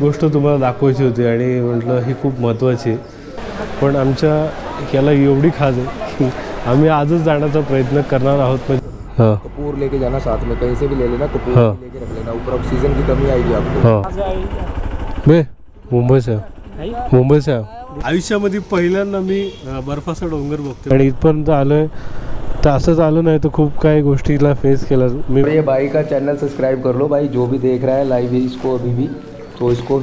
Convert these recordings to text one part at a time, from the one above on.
गोष्ट तुम्हाला दाखवायची होती आणि म्हटलं ही खूप महत्त्वाची आहे. पण आमच्या याला एवढी खाज आहे की आम्ही आजच जाण्याचा प्रयत्न करणार आहोत. पण हां. कपूर लेके जाना साथ में कहीं से भी ले लेना कपूर हाँ। लेके रख लेना। ऊपर ऑक्सीजन की कमी आएगी आपको। हां. मी मुंबई से. मुंबई से. आयुष्यामध्ये पहिल्यांदा मी अं, बर्फाचा डोंगर बघतो आणि इथपर्यंत आलोय तर असंच आलो नाही तर खूप काही गोष्टीला फेस केला. मी और ये भाई का चैनल सब्सक्राइब कर लो भाई जो भी देख रहा है लाइव इसको अभी भी. तो इसको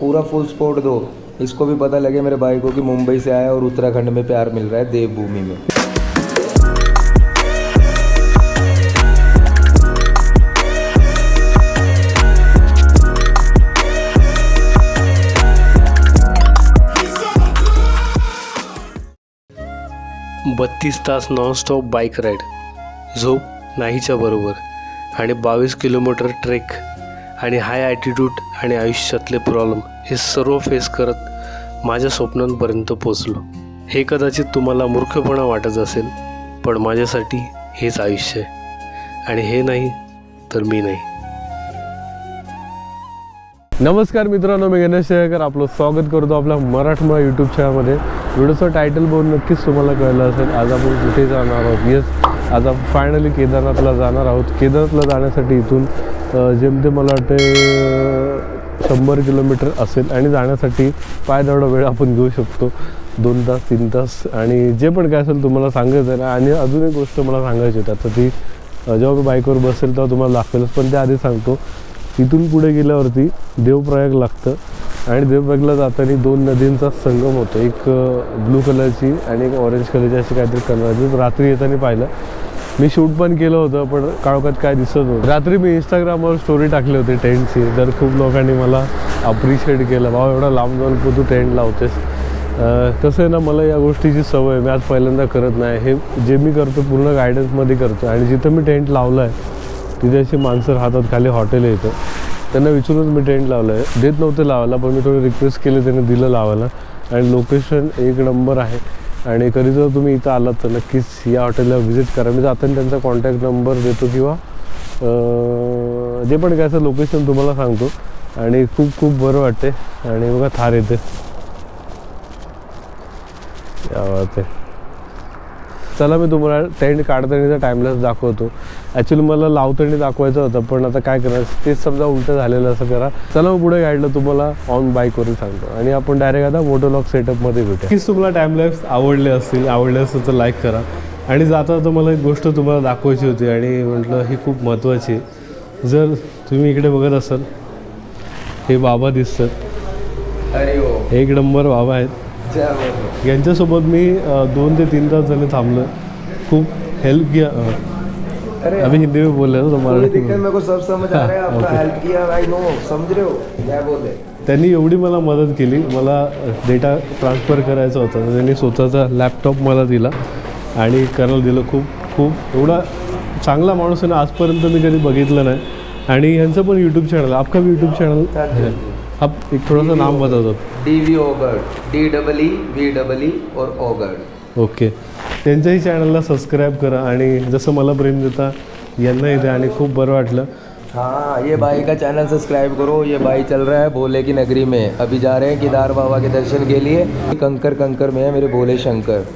पूरा फुल सपोर्ट दो। इसको भी पता लगे मेरे भाई को कि मुंबई से आया और उत्तराखंड में प्यार मिल रहा है देवभूमि में। बत्तीस तास नॉनस्टॉप बाईक राईड झोप नाहीच्या बरोबर. आणि बावीस किलोमीटर ट्रेक आणि हाय ॲटिट्यूड आणि आयुष्यातले प्रॉब्लेम हे सर्व फेस करत माझ्या स्वप्नांपर्यंत पोचलो हे कदाचित तुम्हाला मूर्खपणा वाटत असेल पण माझ्यासाठी हेच आयुष्य आहे. आणि हे नाही तर मी नाही. नमस्कार मित्रांनो मी गणेश शेळकर. आपलं स्वागत करतो आपल्या मराठमा यूट्यूब चॅनलमध्ये व्हिडिओचं टायटल बघून नक्कीच तुम्हाला कळलं असेल आज आपण कुठे जाणार आहोत? येस आज आपण फायनली केदारनाथला जाणार आहोत. केदारनाथला जाण्यासाठी इथून जेमतेम मला वाटते शंभर किलोमीटर असेल आणि जाण्यासाठी पाय तेवढा वेळ आपण घेऊ शकतो. दोन तास तीन तास आणि जे पण काय असेल तुम्हाला सांगायचं आहे. ना आणि अजून एक गोष्ट मला सांगायची होती आता ती जेव्हा मी बाईकवर बसेल तेव्हा तुम्हाला दाखवेलच पण त्या आधी सांगतो इथून पुढे गेल्यावरती देवप्रयाग लागतं आणि देवप्रयागला जाताना दोन नदींचा संगम होतो. एक ब्लू कलरची आणि एक ऑरेंज कलरची अशी काहीतरी कलर रात्री येताना पाहिलं. मी शूट पण केलं होतं पण काळोखात काय दिसत नव्हतं. रात्री मी इंस्टाग्रामवर स्टोरी टाकली होती टेंटची तर खूप लोकांनी मला अप्रिशिएट केलं. भाऊ एवढा लांब जाऊन तू तू टेंट लावतेस. तसं कसं आहे ना मला या गोष्टीची सवय मी आज पहिल्यांदा करत नाही. हे जे मी करतो पूर्ण गायडन्समध्ये करतो. आणि जिथं मी टेंट लावलं आहे तिथे अशी माणसं राहतात. खाली हॉटेल येतं त्यांना विचारूनच मी टेंट लावलं आहे देत नव्हते लावायला पण मी थोडी रिक्वेस्ट केली त्यांनी दिलं लावायला. आणि लोकेशन एक नंबर आहे. आणि कधी जर तुम्ही इथं आलात तर नक्कीच या हॉटेलला व्हिजिट करा. म्हणजे मी जाताना त्यांचा कॉन्टॅक्ट नंबर देतो किंवा जे पण काय असं लोकेशन तुम्हाला सांगतो. आणि खूप खूप बरं वाटते आणि बघा थार येते. या वाटते चला मी तुम्हाला टेंट काढतानाचा टाइमलेस दाखवतो. ॲक्च्युली मला लावताना दाखवायचं होतं पण आता काय करायचं तेच समजा उलटं झालेलं असं करा. चला मग पुढे गाडलं तुम्हाला ऑन बाईकवरून सांगतो. आणि आपण डायरेक्ट आता मोटोलॉक सेटअपमध्ये भेटू नक्कीच तुम्हाला टाइमलेस आवडले असतील आवडले असतील तर लाईक करा. आणि जाता जाता मला एक गोष्ट तुम्हाला दाखवायची होती आणि म्हटलं ही खूप महत्त्वाची आहे. जर तुम्ही इकडे बघत असाल हे बाबा दिसतात. अरे ओ एक नंबर बाबा आहेत। यांच्यासोबत मी दोन ते तीन तास झाले थांबलो खूप हेल्प किया अरे अभी हिंदी में बोल रहे हो मेरे को सब समझ आ रहा है आपका. हेल्प किया आई नो समझ रहे हो? क्या बोल रहे? त्यांनी एवढी मला मदत केली. मला डेटा ट्रान्सफर करायचा होता. तर त्यांनी स्वतःचा लॅपटॉप मला दिला आणि करायला दिलं खूप खूप. एवढा चांगला माणूस आहे ना आजपर्यंत मी कधी बघितलं नाही. आणि यांचं पण यूट्यूब चॅनल आपका यूट्यूब चॅनल आप एक थोड़ा सा नाम बता दो। D V ओगर्ड D double E V double E और ओगर्ड ओके त्यांच्याही चॅनलला सबस्क्राईब करा आणि जसं मला प्रेम देता यांना इथे आणि खूप बरं वाटलं. हाँ ये भाई का चैनल सब्सक्राइब करो. ये भाई चल रहा है भोले की नगरी में. अभी जा रहे हैं केदार बाबा के दर्शन के लिए. कंकर कंकर में है मेरे भोले शंकर.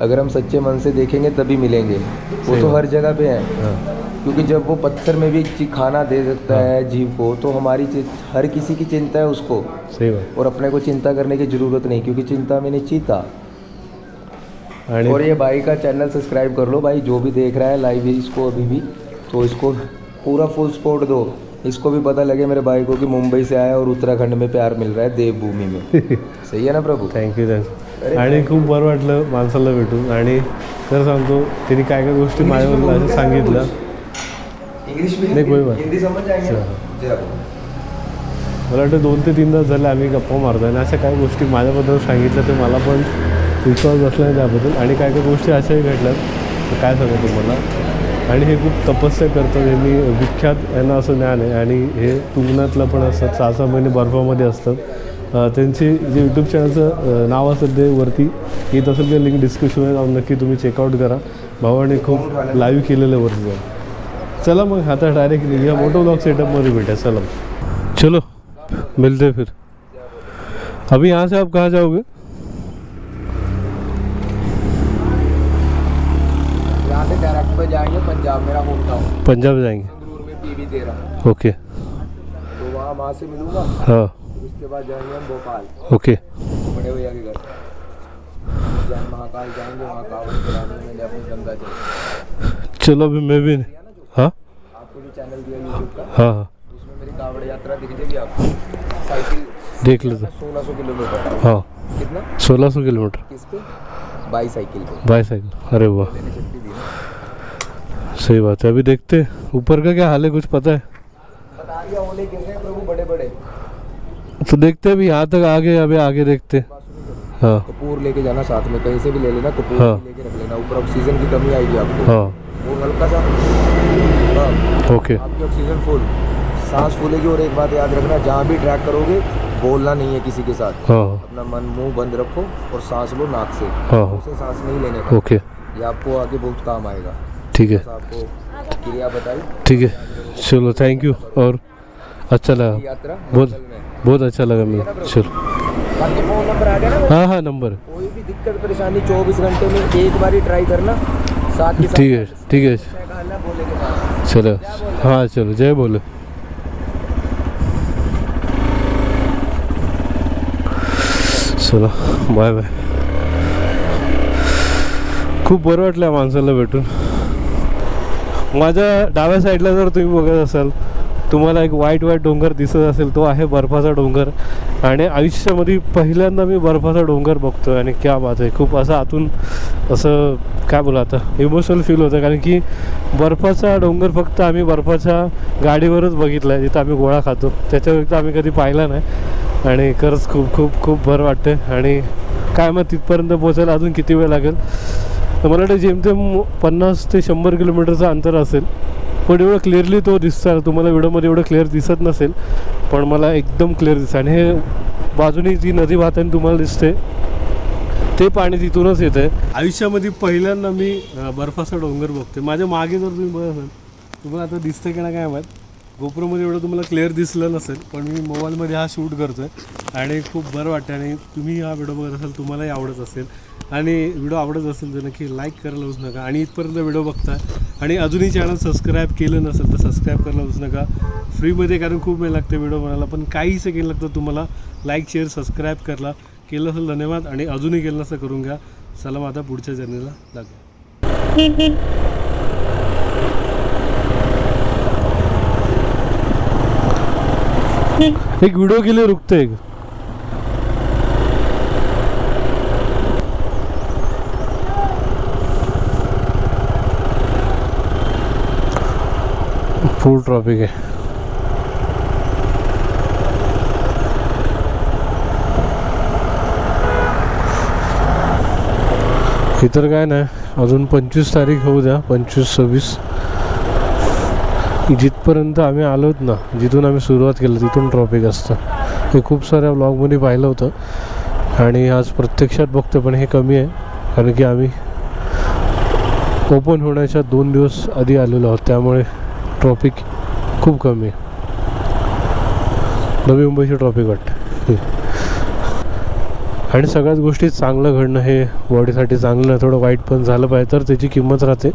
अगर हम सच्चे मन से देखेंगे तभी मिलेंगे. वो तो हर जगह पे है. हाँ। क्योंकि जब वो पत्थर में भी खाना दे सकता है। जीव को तो हमारी हर किसी की चिंता है उसको। सही बात। और अपने को चिंता करने की ज़रूरत नहीं क्योंकि चिंता में नहीं चीता और ये भाई का चैनल सब्सक्राइब कर लो भाई जो भी देख रहा है लाइव इसको अभी भी तो इसको पूरा फुल सपोर्ट दो। इसको भी पता लगे मेरे भाई को कि मुंबई से आया और उत्तराखंड में प्यार मिल रहा है देवभूमि में। सही है ना प्रभु? थँक्यू थँक्यू आणि खूप बरं वाटलं माणसाला भेटून. आणि खरं सांगतो त्यांनी काय काय गोष्टी असं सांगितलं इंग्लिश में नहीं, कोई बात हिंदी समझ जाएंगे मला वाटतं दोन ते तीन तास झाले आम्ही गप्पा मारतोय आणि अशा काही गोष्टी माझ्याबद्दल सांगितल्या ते मला पण विश्वास बसला नाही त्याबद्दल. आणि काय काय गोष्टी अशाही घडल्यात. तर काय सांगू तुम्हाला? आणि हे खूप तपस्या करतात. यांनी विख्यात यांना असं ज्ञान आहे. आणि हे तुंगनातला पण असतात. सहा सहा महिने बर्फामध्ये असतात. त्यांचे जे यूट्यूब चॅनलचं नाव असेल ते वरती येत असेल ते लिंक डिस्क्रिप्शनमध्ये जाऊन नक्की तुम्ही चेकआउट करा. भावाने खूप लाईव्ह केलेलं वरती जाऊन. चला मग आता डायरेक्ट या मोठो ब्लॉग सेटअपमध्ये भेटा चला चलो मिलते फिर। अभी यहाँ से आप कहाँ जाओगे? यहाँ से डायरेक्ट पे जाएँगे पंजाब मेरा होम टाउन पंजाब जाएँगे? ओके। तो वहाँ वहाँ से मिलूँगा। हाँ। उसके बाद जाएँगे हम भोपाल। ओके। बड़े भैया के घर। महाकाल जाएँगे वहाँ कावड़ चलो अभी मैं भी हाँ? आपको जो चैनल दिया यूट्यूब का हाँ। हाँ उसमें मेरी कावड़ यात्रा दिख जाएगी आपको। साइकिल देख लेते। सोलह सौ किलोमीटर। हाँ। कितना? सोलह सौ किलोमीटर। किस पे? बाई साइकिल पे। बाई अरे वाह। सही बात है। अभी देखते ऊपर का क्या हाल है? कुछ पता है? बता दिया ओले गिर रहे हैं प्रभु बड़े बड़े तो देखते अभी यहाँ तक आगे अभी आगे देखते हाँ। कपूर लेके जाना साथ में। कहीं से भी ले लेना कपूर हाँ। लेके रख लेना। ऊपर ऑक्सीजन की कमी आएगी आपको। हाँ। वो हल्का सा हाँ, ओके। आपकी ऑक्सीजन फुल सांस फूलेगी और एक बात याद रखना जहाँ भी ट्रैक करोगे बोलना नहीं है किसी के साथ। हाँ। अपना मन मुँह बंद रखो और सांस लो नाक से। हाँ। उसे सांस नहीं लेने का। ओके। ये आपको आगे बहुत काम आएगा। ठीक है। आपको क्रिया बताई। ठीक है। चलो थैंक यू और अच्छा लगा। बहुत बहुत अच्छा लगा मुझे चलो। हाँ हाँ नंबर कोई भी दिक्कत परेशानी 24 घंटे में एक बार ही ट्राई करना। ठीक है ठीक है। चलो। हाँ चलो जय बोले। चला बाय बाय खूप बरं वाटलं या माणसाला भेटून. माझ्या डाव्या साईडला जर तुम्ही बघत असाल तुम्हाला एक वाईट वाईट डोंगर दिसत असेल तो आहे बर्फाचा डोंगर. आणि आयुष्यामध्ये पहिल्यांदा मी बर्फाचा डोंगर बघतोय आणि क्या बात आहे खूप असं आतून असं काय बोला आता? इमोशनल फील होतं कारण की बर्फाचा डोंगर फक्त आम्ही बर्फाच्या गाडीवरच बघितला आहे जिथं आम्ही गोळा खातो. त्याच्या व्यतिरिक्त आम्ही कधी पाहिला नाही. आणि खरंच खूप खूप खूप बरं वाटतं आणि काय मग तिथपर्यंत पोचायला अजून किती वेळ लागेल? तर मला वाटतं जेमतेम पन्नास ते शंभर किलोमीटरचं अंतर असेल. पण एवढं क्लिअरली तो दिसता तुम्हाला व्हिडिओमध्ये एवढं क्लिअर दिसत नसेल. पण मला एकदम क्लिअर दिसतं आणि हे बाजूने जी नदी वाहताना तुम्हाला दिसते ते पाणी तिथूनच येतं आहे आयुष्यामध्ये पहिल्यांदा मी बर्फाचा डोंगर बघते माझ्या मागे जर तुम्ही बघत असाल तुम्हाला आता दिसतं की ना काय माहीत. गोप्रोमध्ये एवढं तुम्हाला क्लिअर दिसलं नसेल पण मी मोबाईलमध्ये हा शूट करतो आहे आणि खूप बरं वाटतं आणि तुम्ही हा व्हिडिओ बघत असाल तुम्हालाही आवडत असेल. आणि व्हिडिओ आवडत असेल तर नक्की लाईक करायला विसरू नका. आणि इथपर्यंत व्हिडिओ बघता. आणि अजूनही चॅनल सबस्क्राईब केलं नसेल तर सबस्क्राईब करायला विसरू नका. फ्रीमध्ये कारण खूप वेळ लागते व्हिडिओ बनायला पण काही सेकंड लागतं तुम्हाला लाईक शेअर सबस्क्राईब करायला. केलं असेल धन्यवाद आणि अजूनही केलं असं करून घ्या. चला आता पुढच्या जर्नीला लागू एक व्हिडिओ के लिए रुकते एक फुल ट्रॉफिक इतर काय नाही. अजून पंचवीस तारीख होऊ द्या पंचवीस सव्वीस. जिथपर्यंत आम्ही आलोत ना जिथून आम्ही सुरुवात केलं तिथून ट्रॉफिक असतं. हे खूप साऱ्या ब्लॉगमध्ये पाहिलं होतं. आणि आज प्रत्यक्षात बघतो पण हे कमी आहे. कारण की आम्ही ओपन होण्याच्या दोन दिवस आधी आलेलो आहोत. त्यामुळे ट्रॉफिक खूप कमी आहे. नवी मुंबईची ट्रॉफिक वाटते आणि सगळ्याच गोष्टी चांगलं घडणं हे बॉडीसाठी चांगलं थोडं वाईट पण झालं पाहिजे तर त्याची किंमत राहते.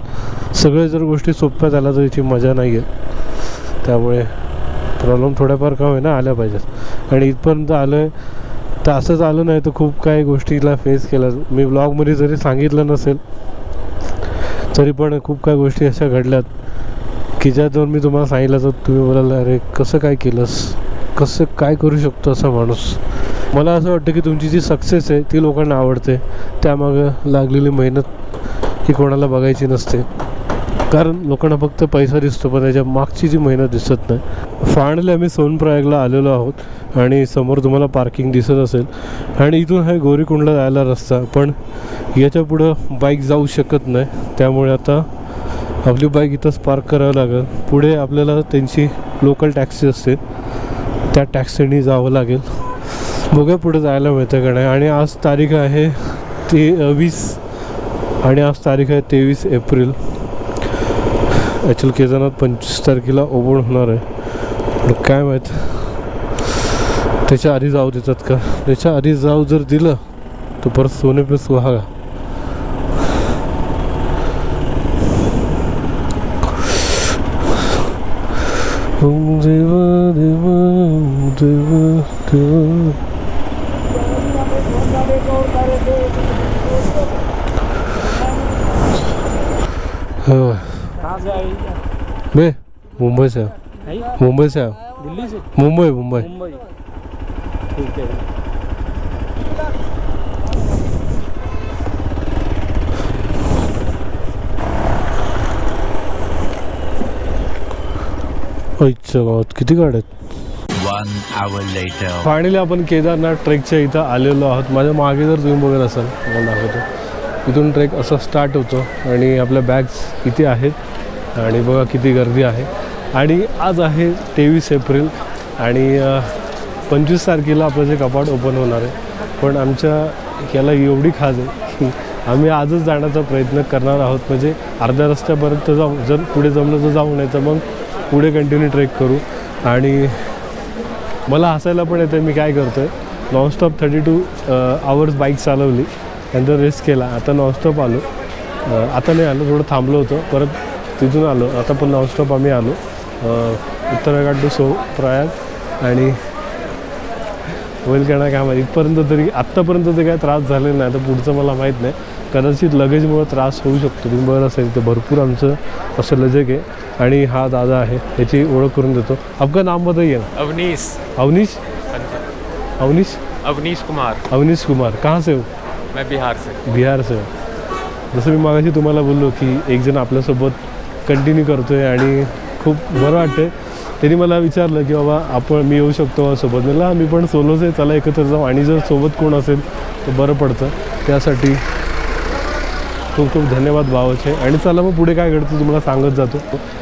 सगळ्या जर गोष्टी सोप्या झाल्या तर त्याची मजा नाही आहे त्यामुळे प्रॉब्लेम थोड्याफार का होईना आल्या पाहिजेत. आणि इथपर्यंत आलं आहे तर असंच आलं नाही तर खूप काही गोष्टीला फेस केलं मी ब्लॉगमध्ये जरी सांगितलं नसेल तरी पण खूप काही गोष्टी अशा घडल्यात की ज्या दोन मी तुम्हाला सांगितलं तर तुम्ही बोलाल अरे कसं काय केलंस? कसं काय करू शकतो असा माणूस? मला असं वाटतं की तुमची जी सक्सेस आहे ती लोकांना आवडते. त्यामागं लागलेली मेहनत ही कोणाला बघायची नसते. कारण लोकांना फक्त पैसा दिसतो पण त्याच्या मागची जी मेहनत दिसत नाही. फायनली आम्ही सोनप्रयागला आलेलो आहोत आणि समोर तुम्हाला पार्किंग दिसत असेल. आणि इथून हा गोरीकुंडला जायला रस्ता पण याच्या पुढं बाईक जाऊ शकत नाही. त्यामुळे आता आपली बाईक इथंच पार्क करावं लागेल. पुढे आपल्याला त्यांची लोकल टॅक्सी असते. त्या टॅक्सीने जावं लागेल. बघूया पुढे जायला मिळतं का नाही आणि आज तारीख आहे ते वीस. आणि आज तारीख आहे तेवीस एप्रिल. ॲक्च्युअल केदारनाथ पंचवीस तारखेला ओपन होणार आहे. पण काय माहीत? त्याच्या आधी जाऊ देतात का? त्याच्या आधी जाऊ जर दिलं तर परत सोने पे सुहागा. देवा देवा देवा देवा. हाँ, कहाँ से आई मैं मुंबई से. हूँ मुंबई से. हूँ दिल्ली से? मुंबई मुंबई. मुंबई. ठीक है आईच्या गावात किती गाड्या आहेत? One hour later. फायनली आपण केदारनाथ ट्रेकच्या इथं आलेलो आहोत. माझ्या मागे जर तुम्ही बघत असाल मला दाखवतो. इथून ट्रेक असा स्टार्ट होतो आणि आपल्या बॅग्स इथे आहेत आणि बघा किती गर्दी आहे. आणि आज आहे तेवीस एप्रिल आणि पंचवीस तारखेला आपलं जे कपाट ओपन होणार आहे. पण आमच्या याला एवढी खाज आहे की आम्ही आजच जाण्याचा प्रयत्न करणार आहोत. म्हणजे अर्ध्या रस्त्यापर्यंत जाऊ जर पुढे जमलं तर जाऊ नाही तर मग पुढे कंटिन्यू ट्रेक करू. आणि मला हसायला पण येतं मी काय करतो आहे nonstop thirty two hours bike चालवली. नंतर रेस्ट केला. आता नॉनस्टॉप आलो. आता नाही आलो थोडं थांबलो होतो. परत तिथून आलो. आता पण नॉनस्टॉप आम्ही आलो. उत्तराखंड टू सो प्रयाग आणि होईल का काय माहिती. इथपर्यंत तरी आत्तापर्यंत तर काय त्रास झालेला नाही. तर पुढचं मला माहीत नाही. कदाचित लगेजमुळं त्रास होऊ शकतो. तुम्ही बघत असेल तर भरपूर आमचं असं लजक आहे. आणि हा दादा आहे याची ओळख करून देतो. आपका नाम बताइए ना. अवनीश. अवनीश? अवनीश? अवनीश कुमार. अवनीश कुमार. कहाँ से हो? मैं बिहार से। बिहार से? जसं मी मागाशी तुम्हाला बोललो की एक जण आपल्यासोबत कंटिन्यू करतो आहे आणि खूप बरं वाटतं त्यांनी मला विचारलं की बाबा आपण मी येऊ शकतो सोबत. मला मी पण सोलोच आहे. चला एकत्र जाऊ. आणि जर सोबत कोण असेल तर बरं पडतं. त्यासाठी खूप खूप धन्यवाद भावाचे. आणि चला मग पुढे काय घडतं तुम्हाला सांगत जातो.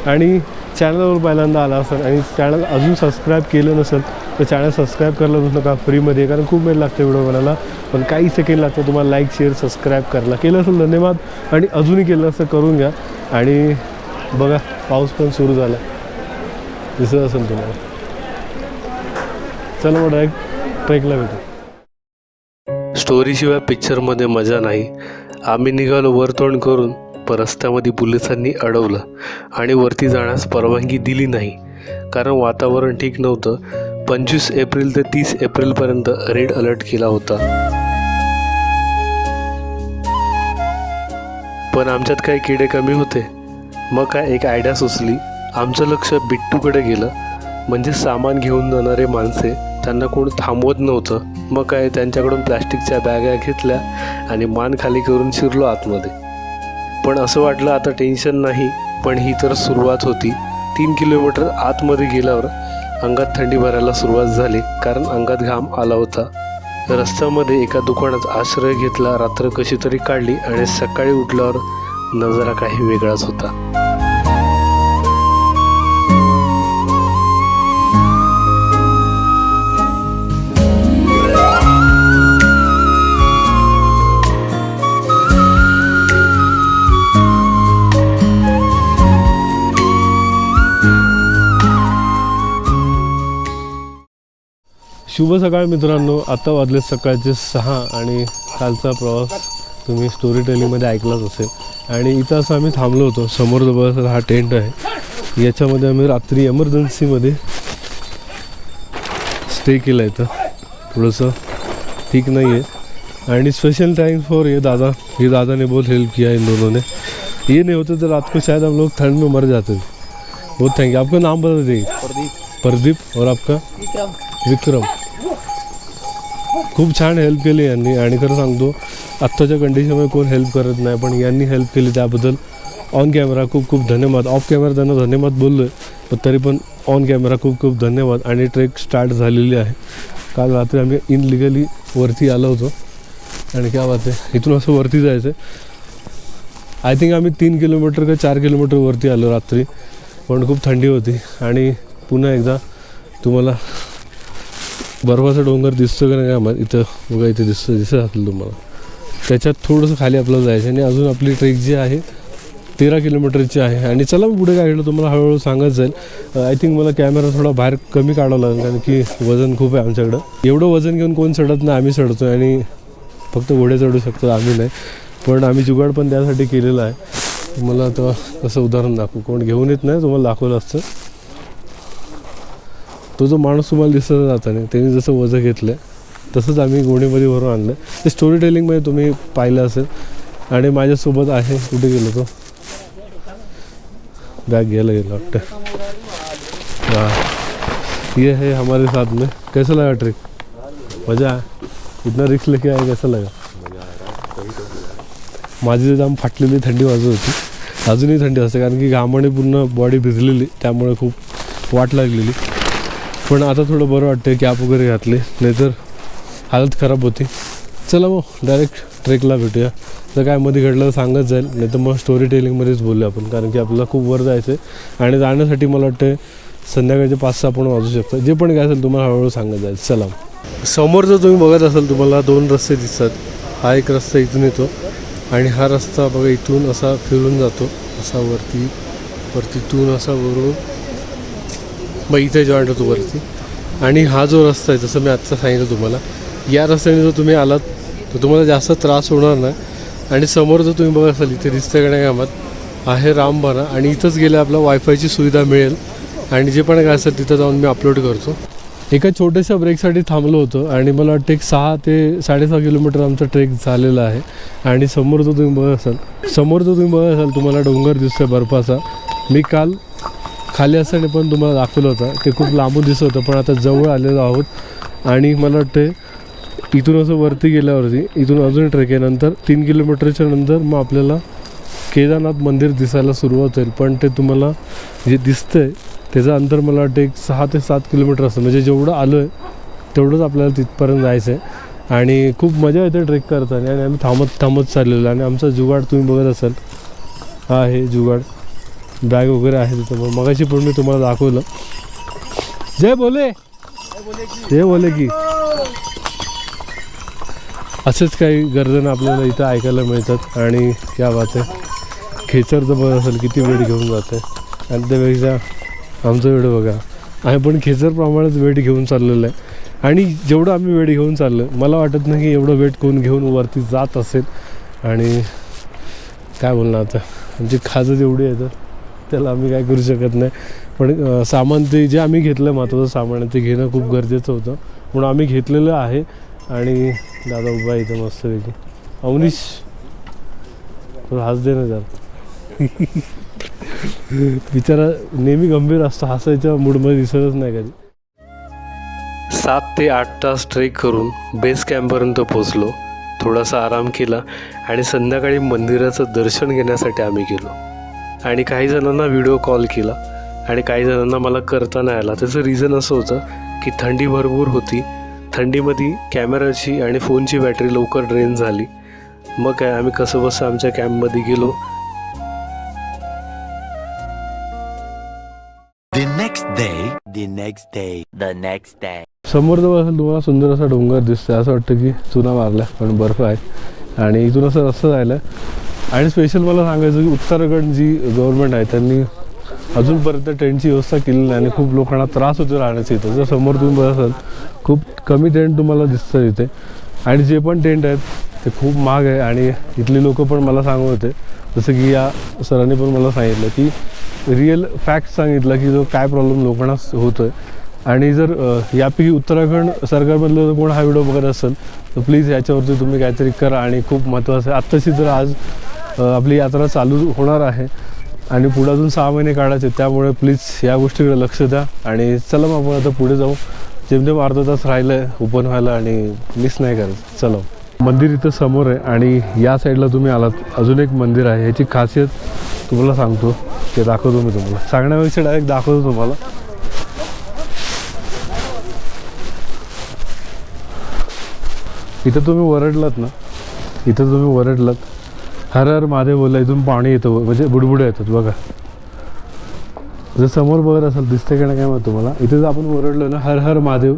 आणि चॅनलवर पहिल्यांदा आला असेल आणि चॅनल अजून सबस्क्राईब केलं नसेल तर चॅनल सबस्क्राईब करायला विसरू नका फ्रीमध्ये कारण खूप वेळ लागते व्हिडिओ बनायला. पण काही सेकंड लागतं तुम्हाला लाईक शेअर सबस्क्राईब करायला. केलं असेल धन्यवाद. आणि अजूनही केलं असं करून घ्या. आणि बघा पाऊस पण सुरू झाला. दिसत असेल तुम्हाला. चला मग डायरेक्ट ट्रेकला भेटू. स्टोरीशिवाय पिक्चरमध्ये मजा नाही. आम्ही निघालो वरतोंड करून पण रस्त्यामध्ये पोलिसांनी अडवलं. आणि वरती जाण्यास परवानगी दिली नाही. कारण वातावरण ठीक नव्हतं. पंचवीस एप्रिल ते तीस एप्रिलपर्यंत रेड अलर्ट केला होता. पण आमच्यात काही किडे कमी होते. मग काय एक आयडिया सुचली. आमचं लक्ष बिट्टूकडे गेलं. म्हणजे सामान घेऊन जाणारे माणसे त्यांना कोण थांबवत नव्हतं. मग काय त्यांच्याकडून प्लॅस्टिकच्या बॅगा घेतल्या आणि मान खाली करून शिरलो आतमध्ये. पण असं वाटलं आता टेन्शन नाही पण ही तर सुरुवात होती. तीन किलोमीटर आतमध्ये गेल्यावर अंगात थंडी भरायला सुरुवात झाली कारण अंगात घाम आला होता. रस्त्यामध्ये एका दुकानात आश्रय घेतला रात्र कशी तरी काढली आणि सकाळी उठल्यावर नजारा काही वेगळाच होता. शुभ सकाळ मित्रांनो. आता वाजले सकाळचे सहा आणि कालचा प्रवास तुम्ही स्टोरी टेलिंगमध्ये ऐकलाच असेल. आणि इथं असं आम्ही थांबलो होतो. समोर जवळ हा टेंट आहे. याच्यामध्ये आम्ही रात्री एमर्जन्सीमध्ये स्टे केला इथं. थोडंसं ठीक नहीं है एंड स्पेशल थैंक्स फॉर ये दादा. ये दादा ने बहुत हेल्प किया इन दोनों ने ये नहीं होते तो रात को शायद हम लोग ठंड में मर जाते थे. बहुत थैंक यू आपका नाम बता दीजिए. प्रदीप. प्रदीप और आपका? विक्रम. खूप छान हेल्प केली यांनी. आणि खरं सांगतो आत्ताच्या कंडिशनमध्ये कोण हेल्प करत नाही पण यांनी हेल्प केली त्याबद्दल ऑन कॅमेरा खूप खूप धन्यवाद. ऑफ कॅमेरा त्यांना धन्यवाद बोललो आहे पण तरी पण ऑन कॅमेरा खूप खूप धन्यवाद. आणि ट्रेक स्टार्ट झालेली आहे. काल रात्री आम्ही इनलिगली वरती आलो होतो. आणि काय बात आहे इथून असं वरती जायचं आहे आय थिंक आम्ही तीन किलोमीटर का चार किलोमीटर वरती आलो रात्री. पण खूप थंडी होती. आणि पुन्हा एकदा तुम्हाला बर्फाचा डोंगर दिसतो का नाही काय इथं बघा इथे दिसतं दिसत असेल तुम्हाला. त्याच्यात थोडंसं खाली आपल्याला जायचं आणि अजून आपली ट्रेक जी आहे तेरा किलोमीटरची आहे. आणि चला मग पुढे काय घडलं तुम्हाला हळूहळू सांगत जाईल. आय थिंक मला कॅमेरा थोडा बाहेर कमी काढावा लागेल कारण की वजन खूप आहे आमच्याकडं. एवढं वजन घेऊन कोण चढत नाही आम्ही चढतो आणि फक्त घोडे चढू शकतो आम्ही नाही. पण आम्ही जुगाड पण त्यासाठी केलेला आहे. मला आता कसं उदाहरण दाखवू? कोण घेऊन येत नाही तुम्हाला दाखवलं असतं. तो जो माणूस तुम्हाला दिसत जाताना त्यांनी जसं वजं घेतलं तसंच आम्ही गोणीमध्ये भरून आणलं ते स्टोरी टेलिंगमध्ये तुम्ही पाहिलं असेल. आणि माझ्यासोबत आहे. कुठे गेलो तो? बॅग घ्यायला गेला वाटतं. हां. ये है हमारे साथ में. कैसा लगा ट्रिक मजा इतना रिक्स लेके आहे कैसा लगा? माझी जाम फाटलेली थंडी वाजत होती. अजूनही थंडी असते कारण की घामाने पूर्ण बॉडी भिजलेली. त्यामुळे खूप वाट लागलेली. पण आता थोडं बरं वाटतं कॅप वगैरे घातले नाहीतर हालत खराब होती. चला मग डायरेक्ट ट्रेकला भेटूया. जर काय मध्ये घडलं तर सांगत जाईल नाही तर मग स्टोरी टेलिंगमध्येच बोलूया आपण कारण की आपल्याला खूप वर जायचं आहे आणि जाण्यासाठी मला वाटतं संध्याकाळचे पाच सहा पण वाजू शकतो. जे पण काय असेल तुम्हाला हळूहळू सांगत जाईल. चला समोर जर तुम्ही बघत असाल तुम्हाला दोन रस्ते दिसतात. हा एक रस्ता इथून येतो आणि हा रस्ता बघा इथून असा फिरून जातो. असा वरती वरतीतून असा वरून मग इथे जॉईंट होतो वरती. आणि हा जो रस्ता आहे जसं मी आत्ता सांगितलं तुम्हाला या रस्त्याने जर तुम्ही आलात तर तुम्हाला जास्त त्रास होणार नाही. आणि समोर जर तुम्ही बघत असाल इथे दिसतं का नाही कामात आहे रामबाणा आणि इथंच गेले आपला वायफायची सुविधा मिळेल. आणि जे पण काय असेल तिथं जाऊन मी अपलोड करतो. एका छोट्याशा ब्रेकसाठी थांबलो होतो आणि मला वाटतं एक सहा ते साडेसहा किलोमीटर आमचा ट्रेक झालेला आहे. आणि समोर जो तुम्ही बघत असाल समोर जो तुम्ही बघत असाल तुम्हाला डोंगर दिसतोय बर्फाचा. मी काल खाली असताना पण तुम्हाला दाखवलं होतं. ते खूप लांबून दिसत होतं पण आता जवळ आलेलो आहोत. आणि मला वाटतं इथून असं वरती गेल्यावरती इथून अजून ट्रेक आहे. नंतर तीन किलोमीटरच्या नंतर मग आपल्याला केदारनाथ मंदिर दिसायला सुरुवात होईल. पण ते तुम्हाला जे दिसतंय त्याचं अंतर मला वाटतं एक सहा ते सात किलोमीटर असतं. म्हणजे जेवढं आलो आहे तेवढंच आपल्याला तिथपर्यंत जायचं आहे आणि खूप मजा येते ट्रेक करताना. आणि आम्ही थांबत थांबत चाललेलो आणि आमचा जुगाड तुम्ही बघत असाल. हा आहे जुगाड. बॅग वगैरे आहे तिथं. मग मगाशी पण मी तुम्हाला दाखवलं. जय बोले. जय बोले की. असंच काही गर्जन आपल्याला इथं ऐकायला मिळतात. आणि क्या बात आहे खेचर तर बघत असेल किती वेळ घेऊन जाते. आणि त्यापेक्षा आमचा वेळ बघा. आम्ही पण खेचरप्रमाणेच वेट घेऊन चाललेलं आहे. आणि जेवढं आम्ही वेट घेऊन चाललं मला वाटत नाही की एवढं वेट कोण घेऊन वरती जात असेल. आणि काय बोलणार आता? आमची खाजत एवढी आहे तर त्याला आम्ही काय करू शकत नाही. पण सामान ते जे आम्ही घेतलं महत्त्वाचं सामान ते घेणं खूप गरजेचं होतं. म्हणून आम्ही घेतलेलं आहे. आणि दादा उभा आहे इथं मस्तपैकी. अवनीश थोडं हास दे ना जरा. बिचारा नेहमी गंभीर असतो. हसायच्या मूडमध्ये दिसतच नाही कधी. सात ते आठ तास ट्रेक करून बेस कॅम्पपर्यंत पोचलो थोडासा आराम केला आणि संध्याकाळी मंदिराचं दर्शन घेण्यासाठी आम्ही गेलो. आणि काही जणांना व्हिडिओ कॉल केला. आणि काही जणांना मला करता नाही आला. त्याचं रिझन असं होतं की थंडी भरपूर होती. थंडीमध्ये कॅमेराची आणि फोनची बॅटरी लवकर ड्रेन झाली. मग काय आम्ही कसं बसं आमच्या कॅम्पमध्ये गेलो. समोर जवळ तुम्हाला सुंदर असा डोंगर दिसतोय. असं वाटतं की चुना मारला पण बर्फ आहे. आणि इथून असं रस्ता जायला आणि स्पेशल मला सांगायचं की उत्तराखंड जी गव्हर्नमेंट आहे त्यांनी अजूनपर्यंत टेंटची व्यवस्था केलेली नाही आणि खूप लोकांना त्रास होतो राहण्याचा इथं. जर समोर तुम्ही बघत असाल खूप कमी टेंट तुम्हाला दिसतं इथे. आणि जे पण टेंट आहेत ते खूप महाग आहे. आणि इथली लोक पण मला सांगत होते जसं की या सरांनी पण मला सांगितलं की रिअल फॅक्ट सांगितलं की जो काय प्रॉब्लेम लोकांना होतो आहे आणि जर यापैकी उत्तराखंड सरकारमधलं जर कोण हा व्हिडिओ बघत असेल तर प्लीज याच्यावरती तुम्ही काहीतरी करा. आणि खूप महत्त्वाचं आहे. आत्ताशी जर आज आपली यात्रा चालू होणार आहे आणि पुढे अजून सहा महिने काढायचे त्यामुळे प्लीज या गोष्टीकडे लक्ष द्या आणि चला मग आपण आता पुढे जाऊ. जेमतेम अर्धा तास राहिलं आहे ओपन व्हायला आणि मिस नाही करायचं. चला. मंदिर इथं समोर आहे आणि या साईडला तुम्ही आलात. अजून एक मंदिर आहे. ह्याची खासियत तुम्हाला सांगतो. ते दाखवतो मी तुम्हाला. सांगण्यापेक्षा डायरेक्ट दाखवतो तुम्हाला. इथं तुम्ही वरडलात ना? इथं तुम्ही वरडलात. हर हर महादेव बोलला इथून पाणी येतं म्हणजे बुडबुडे येतात बघा. जर समोर बघत असाल दिसते का नाही काय मग तुम्हाला? इथे जर आपण ओरडलो ना हर हर महादेव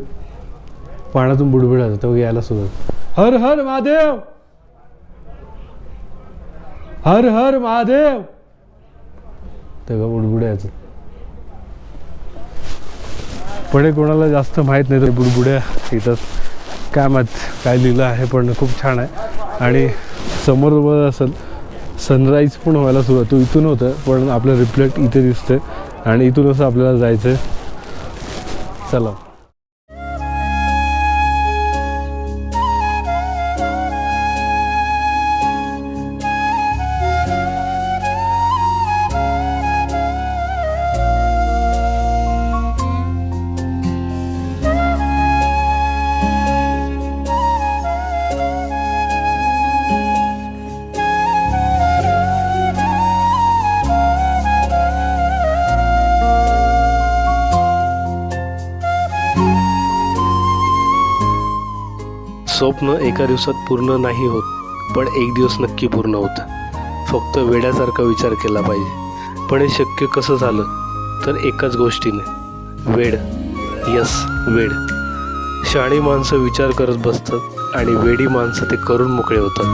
पाण्यातून बुडबुड येतात तेव्हा यायला सुरुवात. हर हर महादेव हर हर महादेव. ते का बुडबुड्याचं पुढे कोणाला जास्त माहीत नाही तर बुडबुड्या इथं काय मत काय लिहिलं आहे पण खूप छान आहे. आणि समोर बघत असेल सनराईज पण व्हायला सुरुवात. तो इथून होतं पण आपलं रिफ्लेक्ट इथे दिसतं आणि इथून असं आपल्याला जायचं आहे चला. एका दिवसात पूर्ण नाही होत पण एक दिवस नक्की पूर्ण होतं. फक्त वेड्यासारखा विचार केला पाहिजे. पण हे शक्य कसं झालं? तर एकाच गोष्टीने. वेड. यस वेड. शहाणी माणसं विचार करत बसतात आणि वेडी माणसं ते करून मोकळे होतात.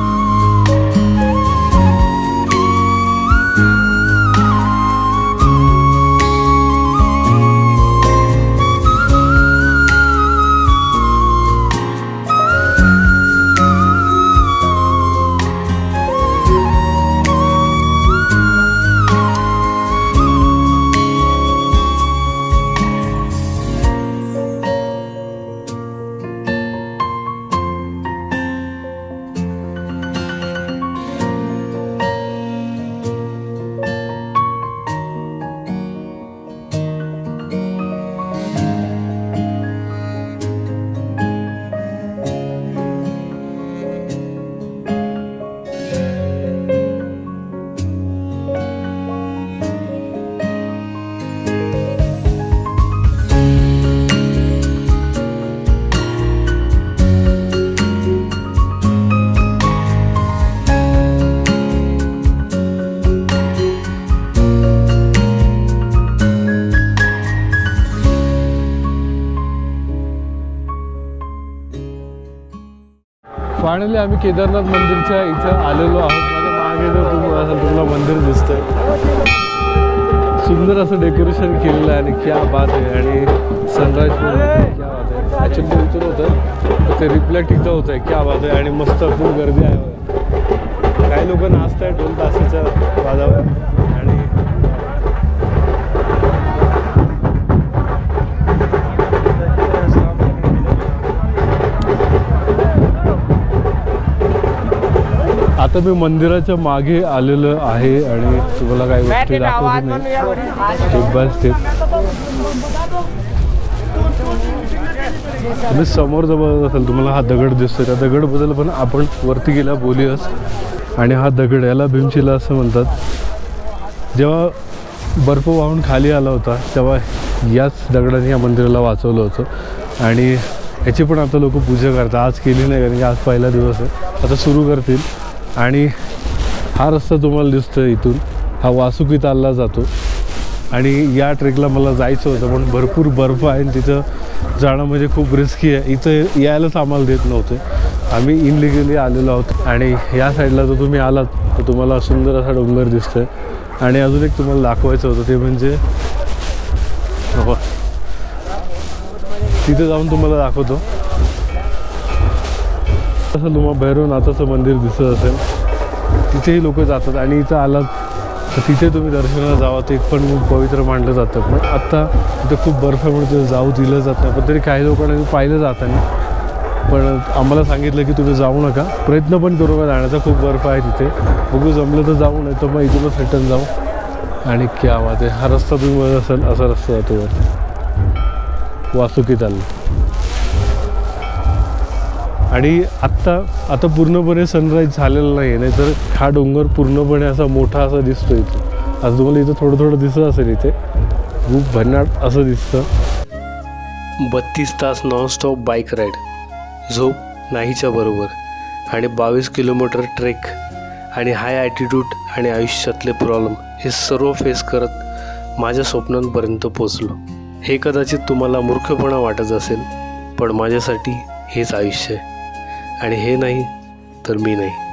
फायनली आम्ही केदारनाथ मंदिरच्या इथं आलेलो आहोत. माझ्या मागे जर तुम्हाला तुम्हाला मंदिर दिसतंय. सुंदर असं डेकोरेशन केलेलं आहे आणि क्या बात आहे. आणि सनराईज पण क्या बात आहे. ॲक्च्युली इथून होतं. तर ते रिफ्लेक्ट इथं होतं आहे क्या बात आहे. आणि मस्त खूप गर्दी आहे. काही लोक नाचत आहेत ढोल तासाच्या वाजावर आणि आता मी मंदिराच्या मागे आलेलो आहे आणि तुम्हाला काही गोष्टी दाखवतो नाही स्टेप बाय स्टेप तुम्ही समोर बघत असाल तुम्हाला हा दगड दिसतोय. त्या दगडबद्दल पण आपण वरती गेला बोलूयाच आणि हा दगड याला भीमशिला असं म्हणतात. जेव्हा बर्फ वाहून खाली आला होता तेव्हा याच दगडाने या मंदिराला वाचवलं होतं. आणि याची पण आता लोक पूजा करतात. आज केली नाही कारण की आज पहिला दिवस आहे. आता सुरू करतील. आणि हा रस्ता तुम्हाला दिसतो इथून. हा वासुकी तालला जातो. आणि या ट्रेकला मला जायचं होतं पण भरपूर बर्फ आहे आणि तिथं जाणं म्हणजे खूप रिस्की आहे. इथं यायलाच आम्हाला देत नव्हते. आम्ही इनलिगली आलेलो आहोत. आणि या साईडला जर तुम्ही आलात तर तुम्हाला सुंदर असा डोंगर दिसतोय. आणि अजून एक तुम्हाला दाखवायचं होतं ते म्हणजे हो. तिथे जाऊन तुम्हाला दाखवतो. तसं तुम्हाला भैरवनाथाचं मंदिर दिसत असेल. तिथेही लोक जातात आणि इथं आलात तर तिथे तुम्ही दर्शनाला जावा ते पण खूप पवित्र मानलं जातं. पण आत्ता तिथं खूप बर्फामुळे तिथं जाऊ दिलं जात नाही. पण तरी काही लोकांना पाहिलं जात नाही पण आम्हाला सांगितलं की तुम्ही जाऊ नका. प्रयत्न पण करू नका जाण्याचा. खूप बर्फ आहे तिथे. बघू जमलं तर जाऊ नाही तर मग इथूनच रिटर्न जाऊ. आणि क्या आवाज आहे. हा रस्ता तुम्ही असेल असा रस्ता जातो वर. वासुकी चालला आणि आत्ता आता पूर्णपणे सनराईज झालेला नाही आहे नाहीतर हा डोंगर पूर्णपणे असा मोठा असा दिसतो इथे. आज तुम्हाला इथं थोडं थोडं दिसत असेल इथे. खूप भन्नाट असं दिसतं. बत्तीस तास नॉनस्टॉप बाईक राईड झोप नाहीच्या बरोबर. आणि बावीस किलोमीटर ट्रेक आणि हाय ॲटिट्यूड आणि आयुष्यातले प्रॉब्लेम हे सर्व फेस करत माझ्या स्वप्नांपर्यंत पोचलो हे कदाचित तुम्हाला मूर्खपणा वाटत असेल पण माझ्यासाठी हेच आयुष्य आहे. आणि हे नाही तर मी नाही.